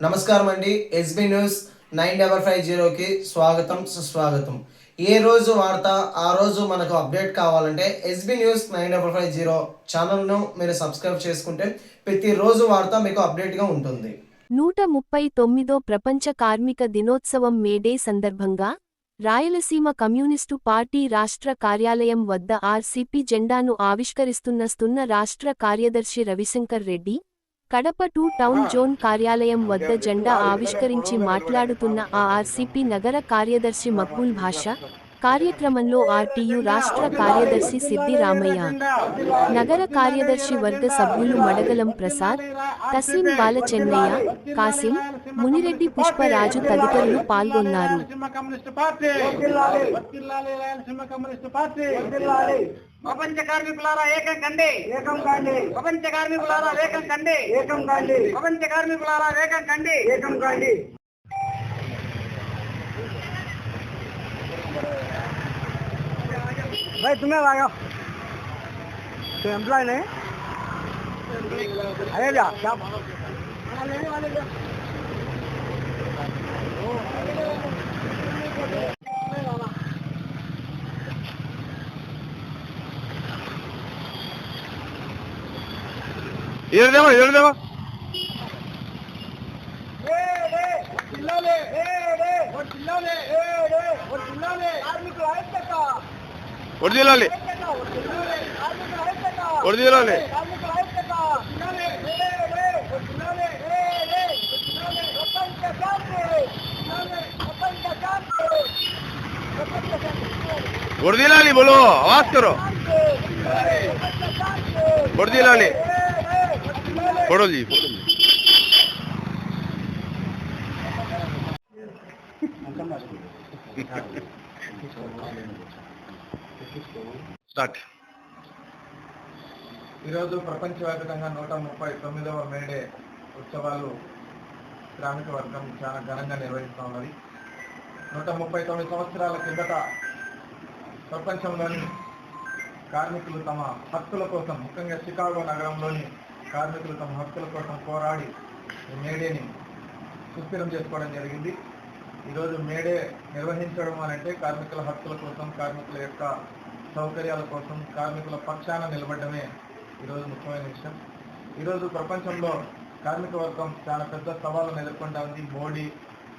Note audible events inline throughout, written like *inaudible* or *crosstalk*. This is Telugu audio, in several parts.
నమస్కారం అండి SB news nine double five జీరోకి స్వాగతం సుస్వాగతం. ఏ రోజు వార్త ఆ రోజు మనకు అప్డేట్ కావాలంటే SB news nine double five zero ఛానల్ను మీరు సబ్స్క్రైబ్ చేసుకుంటే ప్రతిరోజు వార్త మీకు అప్డేట్గా ఉంటుంది. నూట ముప్పై తొమ్మిదో ప్రపంచ కార్మిక దినోత్సవం మేడే సందర్భంగా రాయలసీమ కమ్యూనిస్టు పార్టీ రాష్ట్ర కార్యాలయం వద్ద ఆర్సీపీ జెండాను ఆవిష్కరిస్తున్న స్తున్న రాష్ట్ర కార్యదర్శి Ravishankar Reddy Kadapa two town zone కార్యాలయం వద్ద జెండా ఆవిష్కరించి మాట్లాడుతున్న ఆ ఆర్సీపీ నగర కార్యదర్శి మక్బూల్ భాష కార్యక్రమంలో ఆర్టీయు రాష్ట్ర కార్యదర్శి సిద్ది రామయ్య నగర కార్యదర్శి వర్గ సభ్యులు మడగలం ప్రసాద్ తస్లిం బాల చెన్నయ్య కాసిం మునిరెడ్డి పుష్పరాజు తదితరులు పాల్గొన్నారు. ప్రపంచ కార్మికులారా ఏకం కండి. ఏకం కండి. ప్రపంచ కార్మికులారా ఏకం కండి. ఏకం కండి. ప్రపంచ కార్మికులారా ఏకం కండి. ఏకం కండి. ભાઈ તમે વાયો तो एम्प्लॉय नहीं अरे जा क्या लेने वाले जा इधर देखो इधर देखो ए रे चिल्ला ले ए रे और चिल्ला ले ए रे और चिल्ला ले आर्मी को आयत का ఒరిజినల్ ఒరిజినల్ ఒరిజినల్ बोलो आवाज करो ఒరిజినల్ फोड़ो जी फोड़ो जी *laughs* *laughs* స్టార్ట్ ఈరోజు ప్రపంచవ్యాప్తంగా నూట ముప్పై తొమ్మిదవ మేడే ఉత్సవాలు శ్రామిక వర్గం చాలా ఘనంగా నిర్వహిస్తూ ఉన్నది. నూట ముప్పై తొమ్మిది సంవత్సరాల కిందట ప్రపంచంలోని కార్మికులు తమ హక్కుల కోసం ముఖ్యంగా చికాగో నగరంలోని కార్మికులు తమ హక్కుల కోసం పోరాడి ఈ మేడేని సుస్థిరం చేసుకోవడం జరిగింది. ఈరోజు మేడే నిర్వహించడం అని అంటే కార్మికుల హక్కుల కోసం కార్మికుల యొక్క సౌకర్యాల కోసం కార్మికుల పక్షాన నిలబడమే ఈరోజు ముఖ్యమైన విషయం. ఈరోజు ప్రపంచంలో కార్మిక వర్గం చాలా పెద్ద సవాళ్ళను ఎదుర్కొంటా ఉంది. మోడీ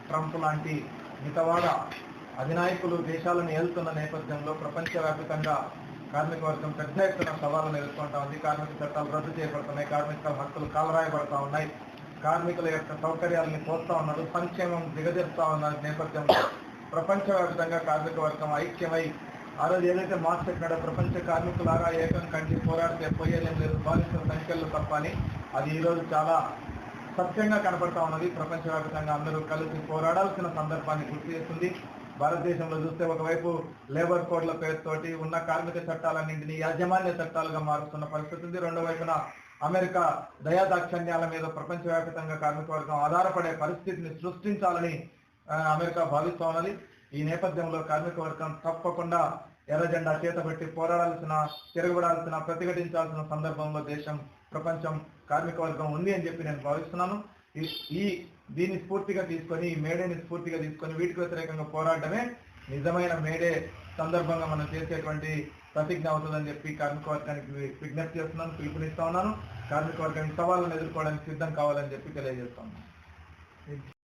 ట్రంప్ లాంటి మితవాద అధినాయకులు దేశాలను ఏలుతున్న నేపథ్యంలో ప్రపంచవ్యాప్తంగా కార్మిక వర్గం పెద్ద ఎత్తున సవాళ్ళను ఎదుర్కొంటా ఉంది. కార్మిక చట్టాలు రద్దు చేయబడుతున్నాయి. కార్మికుల హక్కులు కాలరాయబడతా ఉన్నాయి. కార్మికుల యొక్క సౌకర్యాలని కోస్తా ఉన్నారు సంక్షేమం దిగజేస్తా ఉన్నారు నేపథ్యంలో. ప్రపంచవ్యాప్తంగా కార్మిక వర్గం ఐక్యమై ఆ రోజు ఏదైతే మార్క్స్ చెప్పినాడో ప్రపంచ కార్మికులాగా ఏకం కంటి పోరాడితే పోయేదేం లేదు బాధితుల సంఖ్యలు తప్ప అని. అది ఈరోజు చాలా సత్యంగా కనపడతా ఉన్నది. ప్రపంచవ్యాప్తంగా అందరూ కలిసి పోరాడాల్సిన సందర్భాన్ని గుర్తు చేస్తుంది. భారతదేశంలో చూస్తే ఒకవైపు లేబర్ కోడ్ల పేరుతోటి ఉన్న కార్మిక చట్టాలన్నింటినీ యాజమాన్య చట్టాలుగా మారుస్తున్న పరిస్థితి ఉంది. రెండో వైపున అమెరికా దయాదాక్షణ్యాల మీద ప్రపంచవ్యాప్తంగా కార్మికవర్గం ఆధారపడే పరిస్థితిని సృష్టించాలని అమెరికా భావిస్తూ ఈ నేపథ్యంలో కార్మికవర్గం తప్పకుండా ఎర్రజెండా చేతబెట్టి పోరాడాల్సిన తిరగబడాల్సిన ప్రతిఘటించాల్సిన సందర్భంలో దేశం ప్రపంచం కార్మికవర్గం ఉంది అని చెప్పి నేను భావిస్తున్నాను. ఈ- ఈ దీన్ని స్ఫూర్తిగా తీసుకొని ఈ మేడేని స్ఫూర్తిగా తీసుకొని వీటికి వ్యతిరేకంగా పోరాడమే నిజమైన మేడే సందర్భంగా మనం చేసేటువంటి ప్రతిజ్ఞ అవుతుందని చెప్పి కార్మిక వర్గానికి విజ్ఞప్తి చేస్తున్నాను పిలుపునిస్తా ఉన్నాను. కార్మిక వర్గానికి సవాళ్ళను ఎదుర్కోవడానికి సిద్ధం కావాలని చెప్పి తెలియజేస్తున్నాను